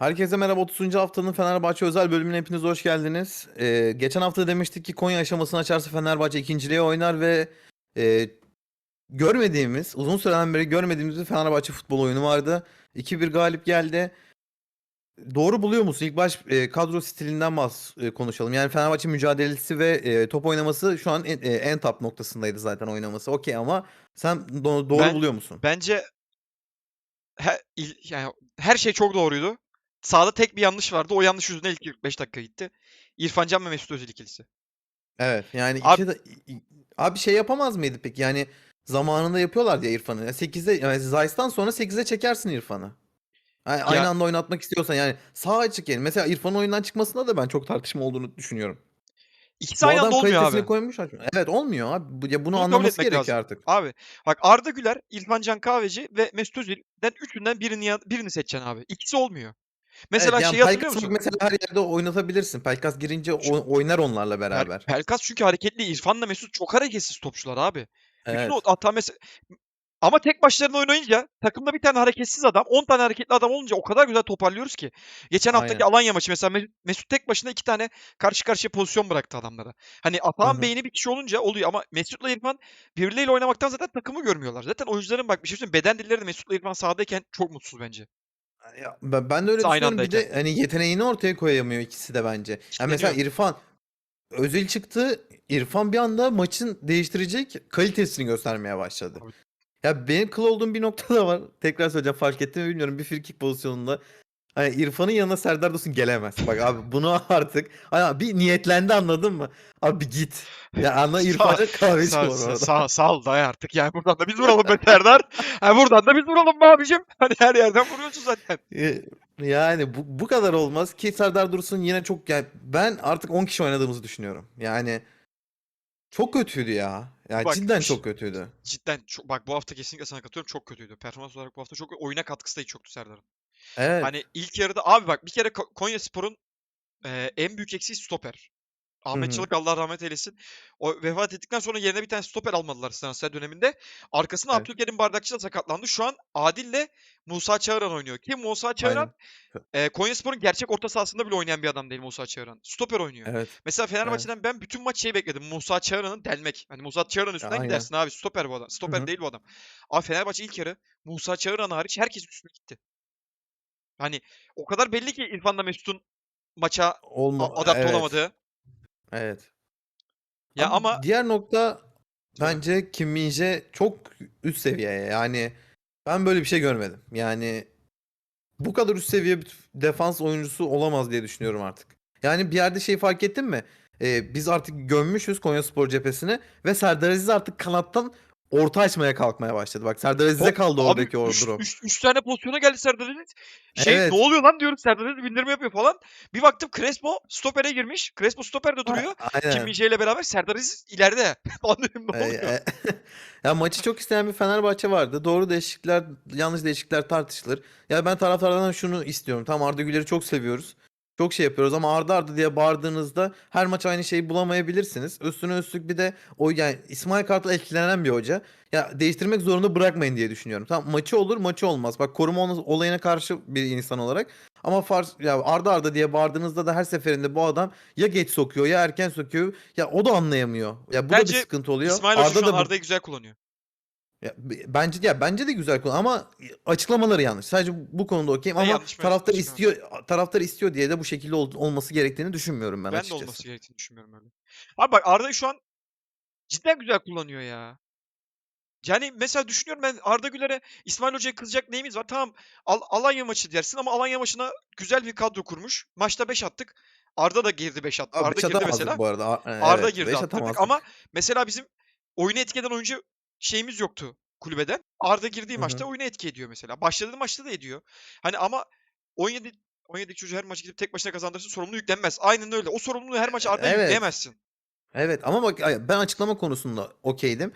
Herkese merhaba 30. haftanın Fenerbahçe özel bölümüne hepiniz hoş geldiniz. Ee, geçen hafta demiştik ki Konya aşamasını açarsa Fenerbahçe ikinciliğe oynar ve e, görmediğimiz, uzun süreden beri görmediğimiz bir Fenerbahçe futbol oyunu vardı. 2-1 galip geldi. Doğru buluyor musun? İlk baş e, kadro stilinden bahs e, konuşalım. Yani Fenerbahçe mücadelesi ve e, top oynaması şu an en, e, en top noktasındaydı zaten oynaması. Okey ama sen do- doğru Ben- buluyor musun? Bence he- il- yani her şey çok doğruydu. Sağda tek bir yanlış vardı. O yanlış yüzünden ilk 45 dakika gitti. İrfan Can ve Mesut Özil ikilisi. Evet yani Abi- de abi şey yapamaz mıydı peki yani zamanında yapıyorlar ya İrfan'ı. 8'e yani Zayt'tan sonra 8'e çekersin İrfan'ı. Yani aynı anda oynatmak istiyorsan yani sağ açık yani. Mesela İrfan'ın oyundan çıkmasında da ben çok tartışma olduğunu düşünüyorum. İkisi aynı anda olmuyor abi. koymuş. Evet olmuyor abi. Ya bunu Bunu anlaması gerekiyor lazım. artık. Abi bak Arda Güler, İrfan Can Kahveci ve Mesut Özil'den üçünden birini ya- birini seçeceksin abi. İkisi olmuyor. Mesela evet, yani şeyi hatırlıyor Pelkas'ı musun? mesela her yerde oynatabilirsin. Pelkas girince o- oynar onlarla Pel- beraber. Pelkas çünkü hareketli. İrfan'la Mesut çok hareketsiz topçular abi. Bütün Evet. o hata mesela ama tek başlarına oynayınca takımda bir tane hareketsiz adam, 10 tane hareketli adam olunca o kadar güzel toparlıyoruz ki. Geçen haftaki Aynen. Alanya maçı mesela Mesut, Mesut tek başına iki tane karşı karşıya pozisyon bıraktı adamlara. Hani Hı atağın hı. beyni bir kişi olunca oluyor ama Mesut'la İrfan birbirleriyle oynamaktan zaten takımı görmüyorlar. Zaten oyuncuların bak bir şey söyleyeyim beden dilleri de Mesut'la İrfan sahadayken çok mutsuz bence. Ya ben, ben de öyle aynı düşünüyorum. Bir de andayken. hani yeteneğini ortaya koyamıyor ikisi de bence. Yani mesela. İrfan Özil çıktı. İrfan bir anda maçın değiştirecek kalitesini göstermeye başladı. Tabii. Ya benim kıl olduğum bir nokta da var. Tekrar söyleyeceğim fark ettim mi bilmiyorum. Bir frikik pozisyonunda. Hani İrfan'ın yanına Serdar Dursun gelemez. Bak abi bunu artık hani bir niyetlendi anladın mı? Abi git. Ya anla İrfan'a kahve Sağ, içme sağ, ol dayı artık. Yani buradan da biz vuralım be Serdar. Ha, buradan da biz vuralım be abicim. Hani her yerden vuruyorsun zaten. E, Yani bu, bu kadar olmaz ki Serdar Dursun yine çok yani ben artık 10 kişi oynadığımızı düşünüyorum. Yani çok kötüydü ya. Ya Bak, cidden çok kötüydü. Cidden çok, bak bu hafta kesinlikle sana katılıyorum çok kötüydü. Performans olarak bu hafta çok oyuna katkısı da hiç yoktu Serdar'ın. Evet. Hani ilk yarıda abi bak bir kere Ko- Konyaspor'un e, en büyük eksiği stoper. Ahmet. Çalık Allah rahmet eylesin. O vefat ettikten sonra yerine bir tane stoper almadılar transfer döneminde. Arkasına Evet. Abdülkerim Bardakçı da sakatlandı. Şu an Adil'le Musa Çağıran oynuyor. Ki Musa Çağıran Aynen. e, Konyaspor'un gerçek orta sahasında bile oynayan bir adam değil Musa Çağıran. Stoper oynuyor. Evet. Mesela Fenerbahçe'den ben bütün maç şey bekledim. Musa Çağıran'ı delmek. Hani Musa Çağıran üstünden aynen. gidersin abi. Stoper bu adam. Stoper hı. değil bu adam. Abi Fenerbahçe ilk yarı Musa Çağıran hariç herkesin üstüne gitti. Hani o kadar belli ki İrfan'la Mesut'un maça Olma adapte evet. olamadığı. Evet. Ya Abi ama diğer nokta bence Kim Min-jae çok üst seviyeye. Yani ben böyle bir şey görmedim. Yani bu kadar üst seviye bir defans oyuncusu olamaz diye düşünüyorum artık. Yani bir yerde şey fark ettin mi? Ee, biz artık gömmüşüz Konyaspor cephesini ve Serdar Aziz artık kanattan orta açmaya kalkmaya başladı. Bak Serdar Aziz'e kaldı oradaki o 3 durum. 3 tane pozisyona geldi Serdar Aziz. Şey Evet. ne oluyor lan diyoruz Serdar Aziz bindirme yapıyor falan. Bir baktım Crespo stopere girmiş. Crespo stoperde duruyor. Kim. Min-jae ile beraber Serdar Aziz ileride. Lan dedim ne oluyor? ya maçı çok isteyen bir Fenerbahçe vardı. Doğru değişiklikler, yanlış değişiklikler tartışılır. Ya ben taraftarlardan şunu istiyorum. Tamam Arda Güler'i çok seviyoruz. Çok şey yapıyoruz ama Arda Arda diye bağırdığınızda her maç aynı şeyi bulamayabilirsiniz. Üstüne üstlük bir de o yani İsmail Kartal etkilenen bir hoca. Ya değiştirmek zorunda bırakmayın diye düşünüyorum. Tamam maçı olur maçı olmaz. Bak koruma ol- olayına karşı bir insan olarak. Ama far, ya Arda Arda diye bağırdığınızda da her seferinde bu adam ya geç sokuyor ya erken sokuyor. Ya o da anlayamıyor. Ya bu da bir Bence sıkıntı oluyor. İsmail Hoca şu an da bu- Arda'yı güzel kullanıyor. Ya, bence ya bence de güzel konu ama açıklamaları yanlış. Sadece bu konuda okeyim ama yanlış mı taraftar istiyor taraftar istiyor diye de bu şekilde ol- olması gerektiğini düşünmüyorum ben, Ben de açıkçası. olması gerektiğini düşünmüyorum öyle. Abi bak Arda'yı şu an cidden güzel kullanıyor ya. Yani mesela düşünüyorum ben Arda Güler'e İsmail Hoca'ya kızacak neyimiz var? Tamam Al- Alanya maçı dersin ama Alanya maçına güzel bir kadro kurmuş. Maçta 5 attık. Arda da girdi 5 attı. Abi Arda beş girdi atamazdık mesela. bu arada. A- e, Arda evet, girdi beş atamazdık. ama mesela bizim oyunu etki eden oyuncu şeyimiz yoktu kulübeden. Arda girdiği Hı hı. maçta oyunu etki ediyor mesela. Başladığı maçta da ediyor. Hani ama 17 17 çocuğu her maç gidip tek başına kazandırırsa sorumluluğu yüklenmez. Aynen öyle. O sorumluluğu her maç Arda'ya Evet. yükleyemezsin. Evet ama bak ben açıklama konusunda okeydim.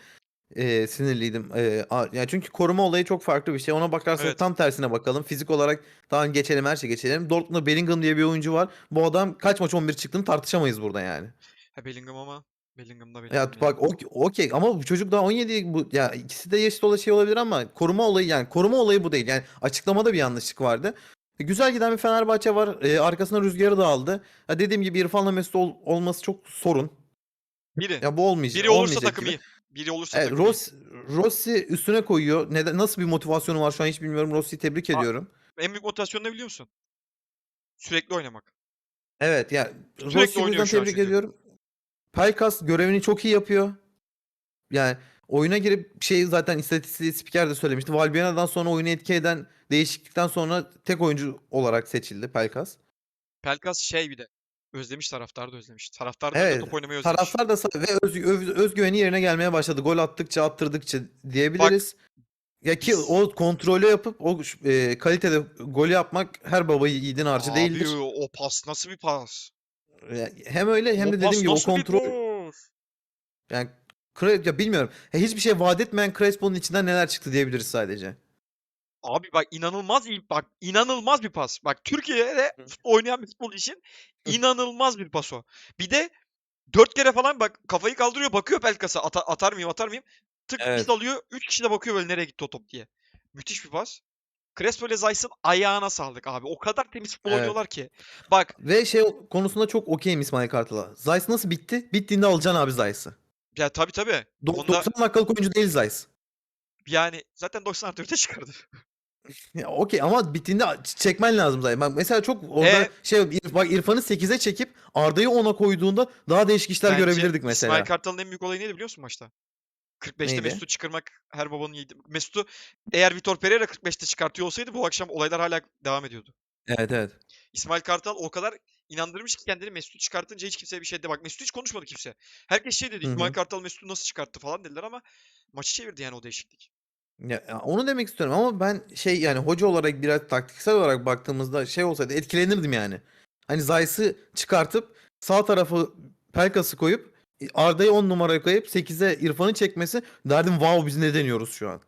Ee, sinirliydim. Ee, yani çünkü koruma olayı çok farklı bir şey. Ona bakarsak Evet. tam tersine bakalım. Fizik olarak tamam geçelim her şey geçelim. Dortmund'da Bellingham diye bir oyuncu var. Bu adam kaç maç 11 çıktığını tartışamayız burada yani. Ha Bellingham ama Bellingham'da Ya Bellingham bak ok- okey ama bu çocuk daha 17 bu ya ikisi de yaşlı olan şey olabilir ama koruma olayı yani koruma olayı bu değil. Yani açıklamada bir yanlışlık vardı. E, Güzel giden bir Fenerbahçe var. E, arkasına rüzgarı da aldı. Ha, dediğim gibi İrfan'la Mesut ol- olması çok sorun. Biri. Ya bu olmayacak. Biri olursa olmayacak takım gibi. iyi. Biri olursa Evet, takım iyi. Rossi, Rossi üstüne koyuyor. Neden, nasıl bir motivasyonu var şu an hiç bilmiyorum. Rossi'yi tebrik A- ediyorum. En büyük motivasyon ne biliyor musun? Sürekli oynamak. Evet ya Sürekli Rossi'yi bu oynuyor yüzden şu an tebrik çünkü. ediyorum. Pelkas görevini çok iyi yapıyor. Yani oyuna girip şey zaten istatistiği spiker de söylemişti. Valbuena'dan sonra oyunu etki eden değişiklikten sonra tek oyuncu olarak seçildi Pelkas. Pelkas şey bir de. Özlemiş taraftar da özlemiş. Taraftar da Evet. top oynamayı özlemiş. Taraftar da ve öz, öz- özgüveni yerine gelmeye başladı. Gol attıkça attırdıkça diyebiliriz. ya ki o kontrolü yapıp o e, kalitede golü yapmak her baba yiğidin harcı Abi değildir. o pas nasıl bir pas? Hem öyle hem de dediğim gibi o kontrol yani Cre- ya bilmiyorum. Ya hiçbir şey vaat etmeyen Crespo'nun içinden neler çıktı diyebiliriz sadece. Abi bak inanılmaz iyi bak inanılmaz bir pas. Bak Türkiye'de oynayan bir futbol için inanılmaz bir pas o. Bir de dört kere falan bak kafayı kaldırıyor bakıyor Pelkas'a Ata- atar mıyım atar mıyım? Tık Evet. alıyor. Üç kişi de bakıyor böyle nereye gitti o top diye. Müthiş bir pas. Crespo ile Zayt'ın ayağına sağlık abi. O kadar temiz futbol Evet. oynuyorlar ki. Bak Ve şey konusunda çok okeyim İsmail Kartal'a. Zeiss nasıl bitti? Bittiğinde alacaksın abi Zeiss'ı. ya tabii tabii. Do- Onda 90 dakikalık oyuncu değil Zeiss. yani zaten 90 artı öte çıkardı. Ya okey ama bittiğinde çekmen lazım zaten. Bak mesela çok orada E- şey bak İrfan'ı 8'e çekip Arda'yı 10'a koyduğunda daha değişik işler görebilirdik mesela. İsmail Kartal'ın en büyük olayı neydi biliyor musun maçta? 45'te Neydi? Mesut'u çıkarmak her babanın yiğidi. Mesut'u eğer Vitor Pereira 45'te çıkartıyor olsaydı bu akşam olaylar hala devam ediyordu. Evet evet. İsmail Kartal o kadar inandırmış ki kendini Mesut'u çıkartınca hiç kimseye bir şey de bak Mesut hiç konuşmadı kimse. Herkes şey dedi Hı İsmail. Kartal Mesut'u nasıl çıkarttı falan dediler ama maçı çevirdi yani o değişiklik. Ya, ya onu demek istiyorum ama ben şey yani hoca olarak biraz taktiksel olarak baktığımızda şey olsaydı etkilenirdim yani. Hani Zeiss'ı çıkartıp sağ tarafı Pelkas'ı koyup Arda'yı 10 numaraya koyup 8'e İrfan'ı çekmesi derdim wow biz ne deniyoruz şu an.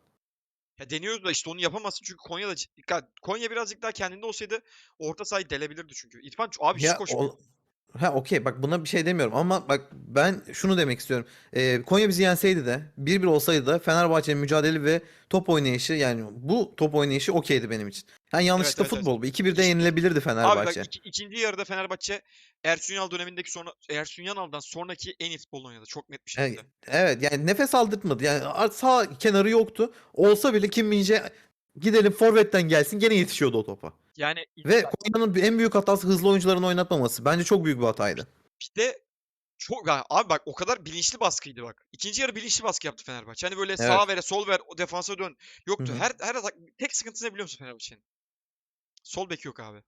Ya deniyoruz da işte onu yapamazsın çünkü Konya'da Konya birazcık daha kendinde olsaydı orta sahayı delebilirdi çünkü. İrfan abi hiç koşmuyor. ha okey bak buna bir şey demiyorum ama bak ben şunu demek istiyorum. Ee, Konya bizi yenseydi de 1-1 olsaydı da Fenerbahçe'nin mücadele ve top oynayışı yani bu top oynayışı okeydi benim için. Yani yanlışlıkla evet, evet. futbol bu. 2-1'de İşte- yenilebilirdi Abi bak Fenerbahçe. iki- ikinci yarıda Fenerbahçe Ersun Yanal dönemindeki sonra Ersun Yanal'dan sonraki en iyi futbol oynadı çok net bir Evet, şekilde. evet yani nefes aldırtmadı. Yani sağ kenarı yoktu. Olsa bile Kim Min-jae gidelim forvetten gelsin gene yetişiyordu o topa. Yani Ve Konya'nın en büyük hatası hızlı oyuncuların oynatmaması. Bence çok büyük bir hataydı. bir de çok ya abi bak o kadar bilinçli baskıydı bak. İkinci yarı bilinçli baskı yaptı Fenerbahçe. Hani böyle Evet. sağa ver, sol ver, o defansa dön. Yoktu. Hı hı. Her her atak tek sıkıntısı ne biliyor musun Fenerbahçe'nin? Sol bek yok abi.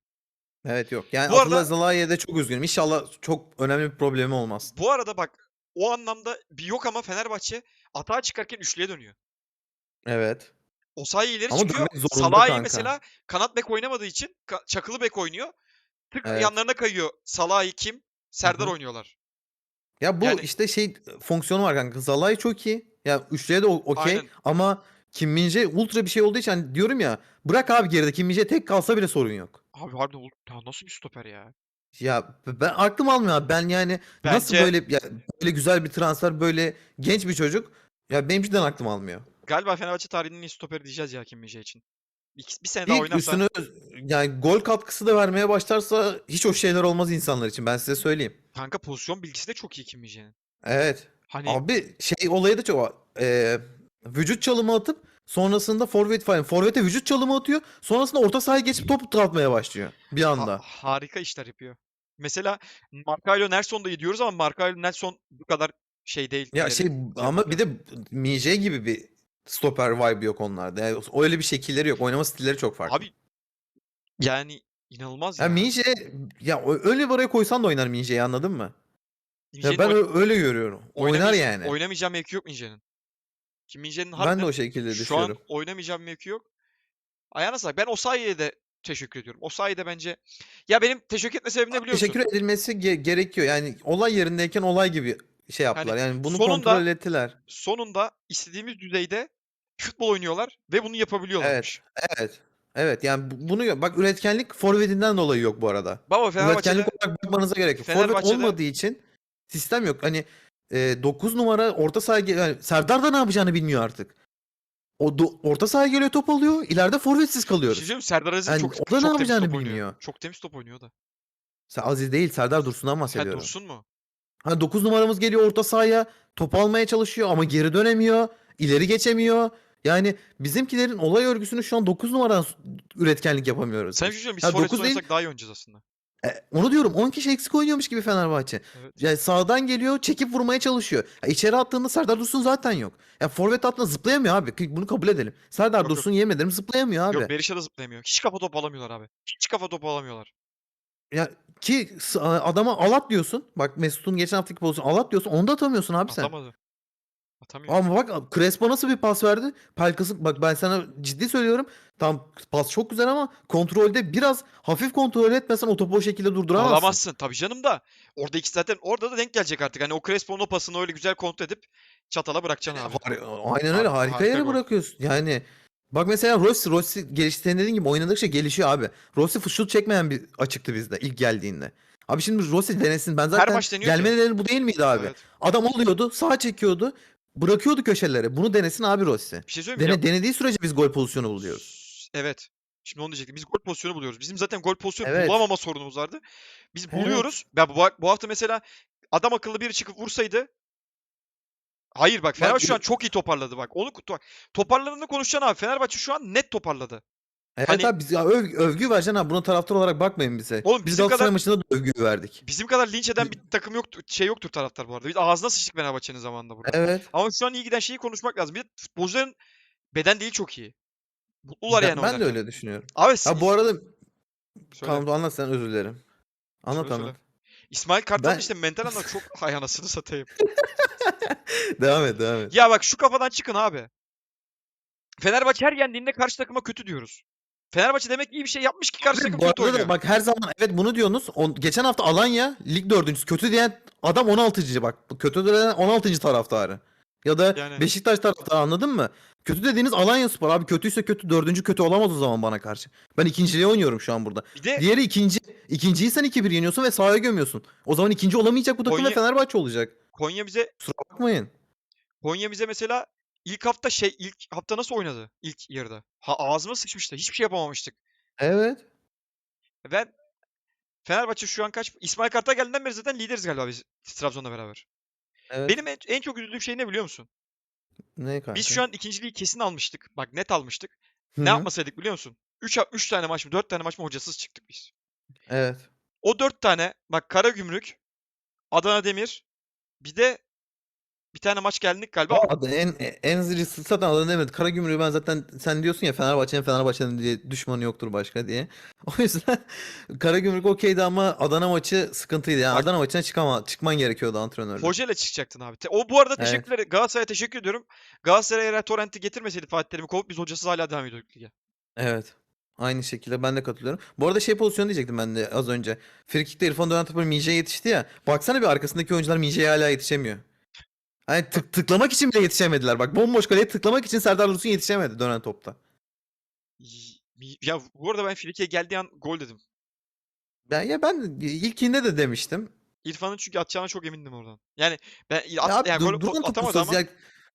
Evet yok. Yani Bu Atilla arada- Zalai'ye de çok üzgünüm. İnşallah çok önemli bir problemi olmaz. Bu arada bak o anlamda bir yok ama Fenerbahçe atağa çıkarken üçlüye dönüyor. Evet. Osayi ileri Ama çıkıyor. dönmek zorunda Salah'ı kanka. mesela kanat bek oynamadığı için ka- çakılı bek oynuyor. Tık Evet. yanlarına kayıyor. Salah'ı kim? Serdar hı. oynuyorlar. Ya bu Yani- işte şey fonksiyonu var kanka. Zalai çok iyi. Ya üçlüye de o- okey Aynen. ama Kim Min-jae ultra bir şey olduğu için hani diyorum ya bırak abi geride Kim Min-jae tek kalsa bile sorun yok. Abi harbiden ya nasıl bir stoper ya? Ya ben aklım almıyor abi. Ben yani nasıl Bence- böyle ya böyle güzel bir transfer böyle genç bir çocuk ya benim cidden aklım almıyor. Galiba Fenerbahçe tarihinin en iyi stoperi diyeceğiz ya Kim Min-jae için. Bir, bir sene daha İlk oynarsa üstüne yani gol katkısı da vermeye başlarsa hiç o şeyler olmaz insanlar için ben size söyleyeyim. kanka pozisyon bilgisi de çok iyi Kim Min-jae'nin. Evet. Hani Abi şey olayı da çok eee, vücut çalımı atıp sonrasında forvet falan forvete vücut çalımı atıyor. Sonrasında orta sahaya geçip topu atmaya başlıyor bir ha- anda. harika işler yapıyor. Mesela Marcaelo Nelson da iyi diyoruz ama Marcaelo Nelson bu kadar şey değil. Ya ileri şey ama bir de Minje gibi bir stoper vibe yok onlarda. Yani öyle bir şekilleri yok. Oynama stilleri çok farklı. Abi yani inanılmaz ya ya. Minje ya ö- öyle bir oraya koysan da oynar Minje'yi anladın mı? Ya ben oyn- ö- öyle görüyorum. Oynar yani. Oynamayacağı mevki yok Min-jae'nin. Kim Ben de o şekilde şu an düşünüyorum. oynamayacağı mevki yok. Ayağına sağlık. Ben Osayi'ye de teşekkür ediyorum. Osayi de bence ya benim teşekkür etme sebebim ne biliyor musun? Teşekkür edilmesi ge- gerekiyor. Yani olay yerindeyken olay gibi şey yaptılar. Yani bunu sonunda- kontrol ettiler. Sonunda istediğimiz düzeyde futbol oynuyorlar ve bunu yapabiliyorlarmış. Evet. Evet yani bu- bunu. Bak üretkenlik forvetinden dolayı yok bu arada. Baba Fenerbahçe'de Üretkenlik olarak bakmanıza gerek yok. Forvet olmadığı için sistem yok. Hani 9 numara orta saha ge- yani Serdar da ne yapacağını bilmiyor artık. O do- orta sahaya geliyor top alıyor. İleride forvetsiz Bir şey kalıyoruz. söyleyeyim mi? Serdar Aziz Yani çok, o da çok ne temiz yapacağını top oynuyor. bilmiyor. Çok temiz top oynuyor da. Sen Aziz değil Serdar Dursun'dan Ha bahsediyorum. Dursun mu? Hani 9 numaramız geliyor orta sahaya top almaya çalışıyor ama geri dönemiyor. ileri geçemiyor. Yani bizimkilerin olay örgüsünü şu an 9 numaradan üretkenlik yapamıyoruz. Sen bir biz. şey söyleyeyim? Biz Ya dokuz değil- oynasak daha iyi oynayacağız aslında. E, onu diyorum 10 kişi eksik oynuyormuş gibi Fenerbahçe. Evet. Yani sağdan geliyor çekip vurmaya çalışıyor. Ya içeri attığında Serdar Dursun zaten yok. Ya forvet attığında zıplayamıyor abi. Bunu kabul edelim. Serdar Yok, yok. Dursun yemin ederim zıplayamıyor abi. Yok Berisha da zıplayamıyor. Hiç kafa topu alamıyorlar abi. Hiç kafa topu alamıyorlar. Ya ki adama alat diyorsun. Bak Mesut'un geçen haftaki pozisyonu alat diyorsun. Onu da atamıyorsun abi sen. Atamadı. Atamıyor. Ama bak Crespo nasıl bir pas verdi? Pelkas'ın bak ben sana ciddi söylüyorum. Tam pas çok güzel ama kontrolde biraz hafif kontrol etmesen o topu o şekilde durduramazsın. Alamazsın. Tabii canım da. Orada ikisi zaten orada da denk gelecek artık. Hani o Crespo'nun o pasını öyle güzel kontrol edip çatala bırakacaksın abi. Har- Aynen öyle Har- harika harika yere gol. bırakıyorsun. Yani bak mesela Rossi Rossi gelişti senin dediğin gibi oynadıkça gelişiyor abi. Rossi şut çekmeyen bir açıktı bizde ilk geldiğinde. Abi şimdi Rossi denesin. Ben zaten gelme nedeni bu değil miydi abi? Evet. Adam oluyordu, sağa çekiyordu, bırakıyordu köşelere. Bunu denesin abi Rossi. Bir şey söyleyeyim mi? Dene, denediği sürece biz gol pozisyonu buluyoruz. Evet. Şimdi onu diyecektim. Biz gol pozisyonu buluyoruz. Bizim zaten gol pozisyonu Evet. bulamama sorunumuz vardı. Biz Evet. buluyoruz. Ya bu, bu hafta mesela adam akıllı biri çıkıp vursaydı Hayır bak Fenerbahçe şu an çok iyi toparladı bak. Onu bak, toparladığını konuşacaksın abi. Fenerbahçe şu an net toparladı. Evet Hani- abi biz ya öv- övgü vereceksin abi. Buna taraftar olarak bakmayın bize. Oğlum biz bizim Galatasaray kadar- maçında da övgü verdik. Bizim kadar linç eden bir takım yoktur, şey yoktur taraftar bu arada. Biz ağzına sıçtık Fenerbahçe'nin zamanında burada. Evet. Ama şu an iyi giden şeyi konuşmak lazım. Bir de futbolcuların beden değil çok iyi. Mutlular Ben, yani ben de oynarken. öyle düşünüyorum. Abi Ha bu arada Söyle, Tamam anlat sen özür dilerim. Anlat söyle, anlat. söyle. İsmail Kartal Ben- işte mental anlamda çok hay anasını satayım. devam et devam et. Ya bak şu kafadan çıkın abi. Fenerbahçe her yendiğinde karşı takıma kötü diyoruz. Fenerbahçe demek ki iyi bir şey yapmış ki karşı takım bu kötü arada da oynuyor. bak her zaman evet bunu diyorsunuz. On, geçen hafta Alanya lig dördüncüsü kötü diyen adam 16. bak. Kötü diyen 16. taraftarı. Ya da Yani. Beşiktaş taraftarı anladın mı? Kötü dediğiniz Alanya Spor abi kötüyse kötü dördüncü kötü olamaz o zaman bana karşı. Ben ikinciliğe oynuyorum şu an burada. Bir de Diğeri ikinci. İkinciyi sen 2-1 yeniyorsun ve sahaya gömüyorsun. O zaman ikinci olamayacak bu takım ve Konya- Fenerbahçe olacak. Konya bize Kusura bakmayın. Konya bize mesela ilk hafta şey ilk hafta nasıl oynadı ilk yarıda? Ha ağzıma sıçmıştı. Hiçbir şey yapamamıştık. Evet. Ben Fenerbahçe şu an kaç İsmail Kartal geldiğinden beri zaten lideriz galiba biz Trabzon'la beraber. Evet. Benim en, en çok üzüldüğüm şey ne biliyor musun? Ne kanka? Biz şu an ikinciliği kesin almıştık. Bak net almıştık. Hı Ne yapmasaydık biliyor musun? 3 3 tane maç mı 4 tane maç mı hocasız çıktık biz. Evet. O 4 tane bak Karagümrük, Adana Demir, bir de bir tane maç geldik galiba. Adı en en zirvesi zaten adını demedim. Karagümrük'ü ben zaten sen diyorsun ya Fenerbahçe'nin Fenerbahçe'nin diye düşmanı yoktur başka diye. O yüzden Karagümrük okeydi ama Adana maçı sıkıntıydı. Yani Bak- Adana maçına çıkama çıkman gerekiyordu antrenörle. Hoca çıkacaktın abi. O bu arada Evet. teşekkürler. Galatasaray'a teşekkür ediyorum. Galatasaray eğer Torrent'i getirmeseydi Fatih Terim'i kovup biz hocasız hala devam ediyorduk lige. Evet. Aynı şekilde ben de katılıyorum. Bu arada şey pozisyonu diyecektim ben de az önce. Frikik'te İrfan Doğan Topal Mije'ye yetişti ya. Baksana bir arkasındaki oyuncular Mije'ye hala yetişemiyor. Hani tık, tıklamak için bile yetişemediler. Bak bomboş kaleye tıklamak için Serdar Dursun yetişemedi dönen topta. Ya bu arada ben Frike'ye geldiği an gol dedim. Ben ya ben ilkinde de demiştim. İrfan'ın çünkü atacağına çok emindim oradan. Yani ben at, Ya yani dur- gol atamadı ama ya.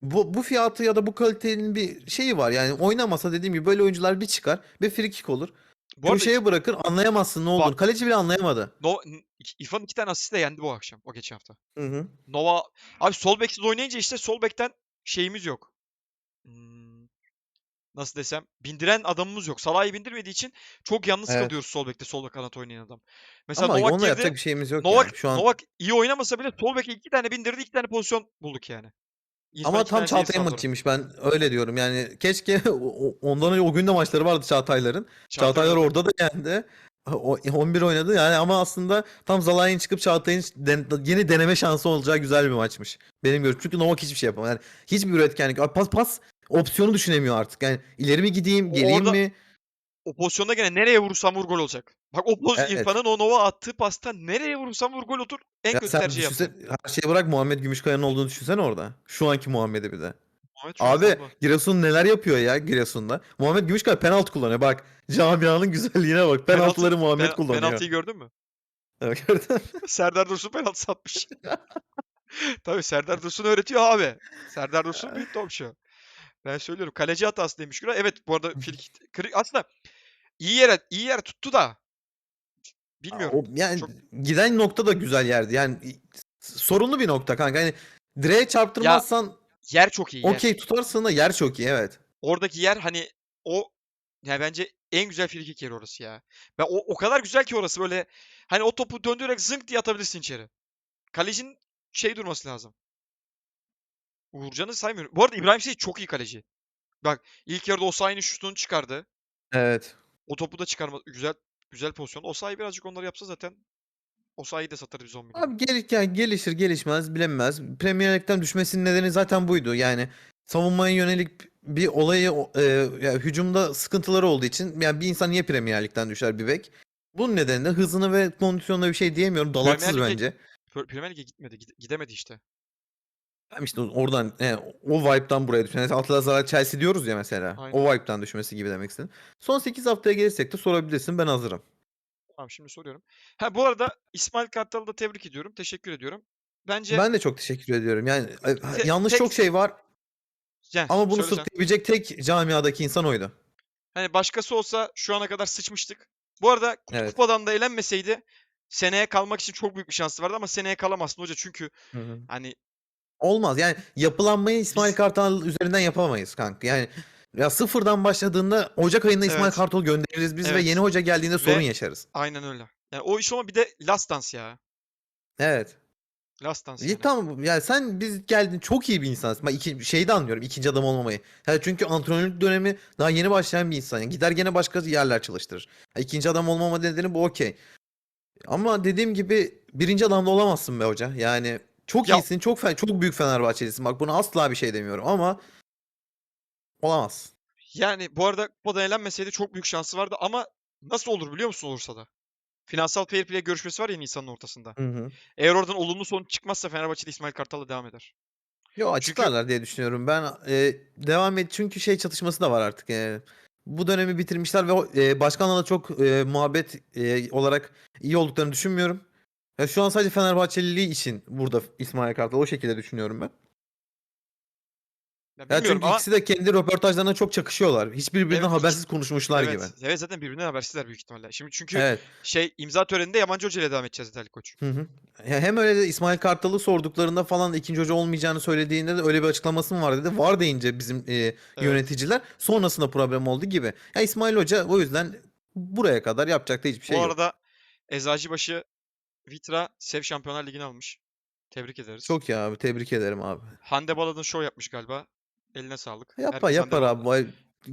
Bu, bu fiyatı ya da bu kalitenin bir şeyi var. Yani oynamasa dediğim gibi böyle oyuncular bir çıkar. Bir frikik olur. Bu arada Köşeye bırakır anlayamazsın ne olduğunu. Bak- Kaleci bile anlayamadı. No, İrfan iki tane asistle yendi bu akşam. O geçen hafta. Hı hı. Nova abi sol beksiz oynayınca işte sol bekten şeyimiz yok. Hmm, nasıl desem bindiren adamımız yok. Salah'ı bindirmediği için çok yalnız Evet. kalıyoruz sol bekte sol kanat oynayan adam. Mesela Ama Novak onunla yapacak girdi. bir şeyimiz yok Novak, yani. Şu an Novak iyi oynamasa bile sol beke iki tane bindirdi, iki tane pozisyon bulduk yani. Ama tam Çağatay'ın maçıymış ben öyle diyorum. Yani keşke o- ondan önce o gün de maçları vardı Çağatay'ların. Çağataylar oynadı. orada da yendi. O 11 oynadı yani ama aslında tam Zalai'nin çıkıp Çağatay'ın den- yeni deneme şansı olacağı güzel bir maçmış. Benim görüşüm. Çünkü Novak hiçbir şey yapamıyor. Yani hiçbir üretkenlik. Pas pas opsiyonu düşünemiyor artık. Yani ileri mi gideyim, geleyim Orada- mi? O pozisyonda gene nereye vurursam vur gol olacak. Bak o poz Evet. İrfan'ın o Nova attığı pasta nereye vurursam vur gol otur. En Ya kötü tercih yaptı. her şeyi bırak Muhammed Gümüşkaya'nın olduğunu düşünsene orada. Şu anki Muhammed'i bir de. Muhammed Abi. Giresun neler yapıyor ya Giresun'da. Muhammed Gümüşkaya penaltı kullanıyor. Bak camianın güzelliğine bak. Penaltıları Muhammed Pen- kullanıyor. Penaltıyı gördün mü? Evet, gördün mü? Serdar Dursun penaltı satmış. Tabii Serdar Dursun öğretiyor abi. Serdar Dursun büyük topçu. Ben söylüyorum. Kaleci hatası demiş Güray. Evet bu arada kırık aslında iyi yere iyi yer tuttu da bilmiyorum. O, yani Çok- giden nokta da güzel yerdi. Yani sorunlu bir nokta kanka. Hani direğe çarptırmazsan Yer çok iyi okey tutarsın da yer çok iyi evet. Oradaki yer hani o yani bence en güzel frikik yeri orası ya. Ben o, o kadar güzel ki orası böyle hani o topu döndürerek zınk diye atabilirsin içeri. Kalecinin şey durması lazım. Uğurcan'ı saymıyorum. Bu arada İbrahim Seyit çok iyi kaleci. Bak ilk yarıda Osayi'nin şutunu çıkardı. Evet. O topu da çıkarma güzel güzel pozisyon. Osayi birazcık onları yapsa zaten Osayi'yi de satarız biz 10 milyon. Abi gel, yani gelişir gelişmez bilinmez. Premier Lig'den düşmesinin nedeni zaten buydu. Yani savunmaya yönelik bir olayı e, yani hücumda sıkıntıları olduğu için yani bir insan niye Premier Lig'den düşer bir bek? Bunun nedeni de hızını ve kondisyonuna bir şey diyemiyorum. Dalaksız Lig'e- bence. Pre- Premier Lig'e gitmedi. gide- Gidemedi işte. İşte oradan e, o vibe'dan buraya düşmesi. Mesela Galatasaray Chelsea diyoruz ya mesela. Aynen. O vibe'dan düşmesi gibi demek istedim. Son 8 haftaya gelirsek de sorabilirsin. Ben hazırım. Tamam şimdi soruyorum. Ha bu arada İsmail Kartal'ı da tebrik ediyorum. Teşekkür ediyorum. Bence Ben de çok teşekkür ediyorum. Yani Te- yanlış tek- çok şey var yani, ama bunu söyle sen. sırtlayabilecek tek camiadaki insan oydu. Hani başkası olsa şu ana kadar sıçmıştık. Bu arada kup- Evet. kupadan da elenmeseydi seneye kalmak için çok büyük bir şansı vardı ama seneye kalamazsın hoca çünkü hani Olmaz. Yani yapılanmayı İsmail Kartal üzerinden yapamayız kanka. Yani ya sıfırdan başladığında Ocak ayında İsmail Evet. Kartal göndeririz biz ve Evet. yeni hoca geldiğinde sorun Ve- yaşarız. aynen öyle. Yani o iş ama bir de last dance ya. Evet. Last dance İyi, yani. tamam yani sen biz geldin çok iyi bir insansın. Ben iki, şeyi de anlıyorum ikinci adam olmamayı. Yani çünkü antrenörlük dönemi daha yeni başlayan bir insan. Yani gider gene başka yerler çalıştırır. Ya ikinci adam olmama nedeni bu okey. Ama dediğim gibi birinci adamda olamazsın be hoca. Yani çok Ya- iyisin, çok fe- çok büyük Fenerbahçelisin. Bak buna asla bir şey demiyorum ama olamaz. Yani bu arada kupadan elenmeseydi çok büyük şansı vardı ama nasıl olur biliyor musun olursa da? Finansal fair play görüşmesi var ya Nisan'ın ortasında. Hı hı. Eğer oradan olumlu sonuç çıkmazsa Fenerbahçe'de İsmail Kartal'la devam eder. Yo açıklarlar diye düşünüyorum. Ben e, devam et çünkü şey çatışması da var artık. E, bu dönemi bitirmişler ve e, başkanla da çok e, muhabbet e, olarak iyi olduklarını düşünmüyorum. Ya şu an sadece Fenerbahçeliliği için burada İsmail Kartal o şekilde düşünüyorum ben. Ya Ya bilmiyorum çünkü ama ikisi de kendi röportajlarına çok çakışıyorlar. Hiçbirbirinden Evet, habersiz konuşmuşlar evet, gibi. evet zaten birbirinden habersizler büyük ihtimalle. Şimdi çünkü Evet. şey imza töreninde yabancı hoca ile devam edeceğiz dedi Ali Koç. Hı hı. Ya Hem öyle de İsmail Kartal'ı sorduklarında falan ikinci hoca olmayacağını söylediğinde de öyle bir açıklaması mı var dedi. Var deyince bizim e, yöneticiler sonrasında problem oldu gibi. Ya İsmail Hoca o yüzden buraya kadar yapacak da hiçbir şey Bu yok. arada Eczacıbaşı Vitra Sev Şampiyonlar Ligi'ni almış. Tebrik ederiz. Çok ya abi tebrik ederim abi. Hande Baladın show yapmış galiba. Eline sağlık. Yapar Herkes yapar Hande abi. Vay,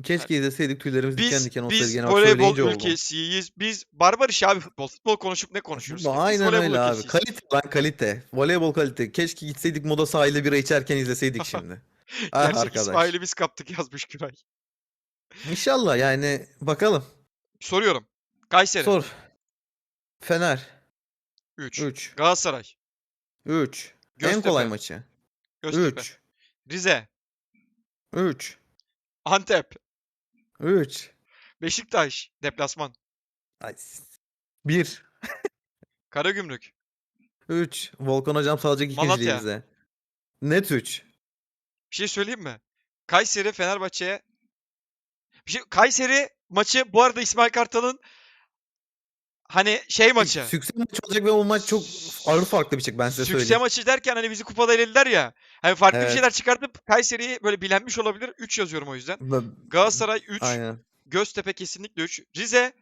Keşke izleseydik tüylerimiz diken Biz, diken olsaydı biz gene voleybol ülkesiyiz. Biz barbar iş abi futbol. Futbol konuşup ne konuşuyoruz? Aynen öyle abi. ülkesiyiz. Kalite lan kalite. Voleybol kalite. Keşke gitseydik moda sahilde bira içerken izleseydik şimdi. ah Gerçek arkadaş. İsmail'i biz kaptık yazmış Güray. İnşallah yani bakalım. Soruyorum. Kayseri Sor. Fener 3. 3. Galatasaray 3. En kolay maçı. Göztepe. 3. Rize 3. Antep 3. Beşiktaş deplasman 1. Karagümrük 3. Volkan hocam salacak Malatya. ikinciliği bize. Net 3. Bir şey söyleyeyim mi? Kayseri Fenerbahçe'ye bir şey Kayseri maçı bu arada İsmail Kartal'ın hani şey maçı. Sükse maç olacak ve o maç çok ağır farklı bir şey ben size Sükse söyleyeyim. maçı derken hani bizi kupada elediler ya. Hani farklı bir Evet. şeyler çıkartıp Kayseri'yi böyle bilenmiş olabilir. 3 yazıyorum o yüzden. Ben- Galatasaray 3, Aynen. Göztepe kesinlikle 3. Rize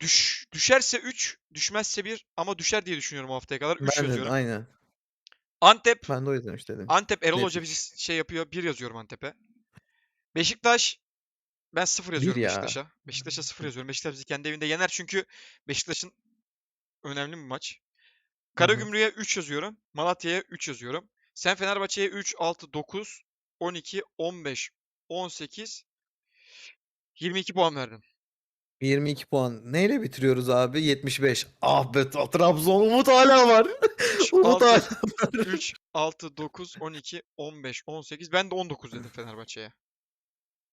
düş, düşerse 3, düşmezse 1 ama düşer diye düşünüyorum o haftaya kadar. 3 Ben de, yazıyorum. aynen. Antep Ben de o yüzden işte dedim. Antep Erol Hoca bizi şey yapıyor. 1 yazıyorum Antep'e. Beşiktaş ben 0 yazıyorum ya. Beşiktaş'a. Beşiktaş'a 0 yazıyorum. Beşiktaş bizi kendi evinde yener çünkü Beşiktaş'ın önemli bir maç. Karagümrük'e 3 yazıyorum. Malatya'ya 3 yazıyorum. Sen Fenerbahçe'ye 3, 6, 9, 12, 15, 18, 22 puan verdin. 22 puan. Neyle bitiriyoruz abi? 75. Ah be Tra- Trabzon Umut hala var. 3, Umut 6, hala. 3, 6, 9, 12, 15, 18. Ben de 19 dedim Fenerbahçe'ye.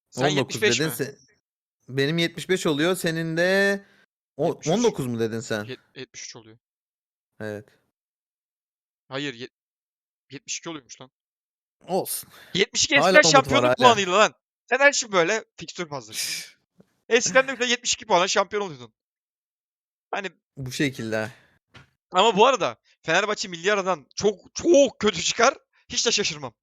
Sen 19 75 dedin. mi? Sen... Benim 75 oluyor. Senin de o- 73. 19 mu dedin sen? Yet- 73 oluyor. Evet. Hayır, yet- 72 oluyormuş lan. Olsun. 72 Hala eskiden umut var şampiyonluk hala. puanıydı lan. Sen her şey böyle fikstür fazlası. Eskiden de bile 72 puanla şampiyon oluyordun. Hani Bu şekilde. ama bu arada Fenerbahçe milli aradan çok çok kötü çıkar. Hiç de şaşırmam.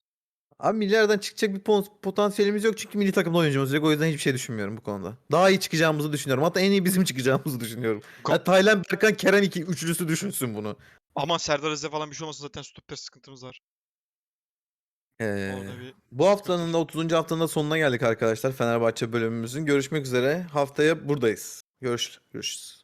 Abi milyardan çıkacak bir potansiyelimiz yok çünkü milli takımda oyuncumuz yok. O yüzden hiçbir şey düşünmüyorum bu konuda. Daha iyi çıkacağımızı düşünüyorum. Hatta en iyi bizim çıkacağımızı düşünüyorum. Go- Ya Taylan, Berkan, Kerem iki üçlüsü düşünsün bunu. Aman Serdar Aziz'e falan bir şey olmasın zaten stoper sıkıntımız var. Ee, Orada bir bu haftanın da 30. haftanın da sonuna geldik arkadaşlar Fenerbahçe bölümümüzün. Görüşmek üzere. Haftaya buradayız. Görüş, görüşürüz.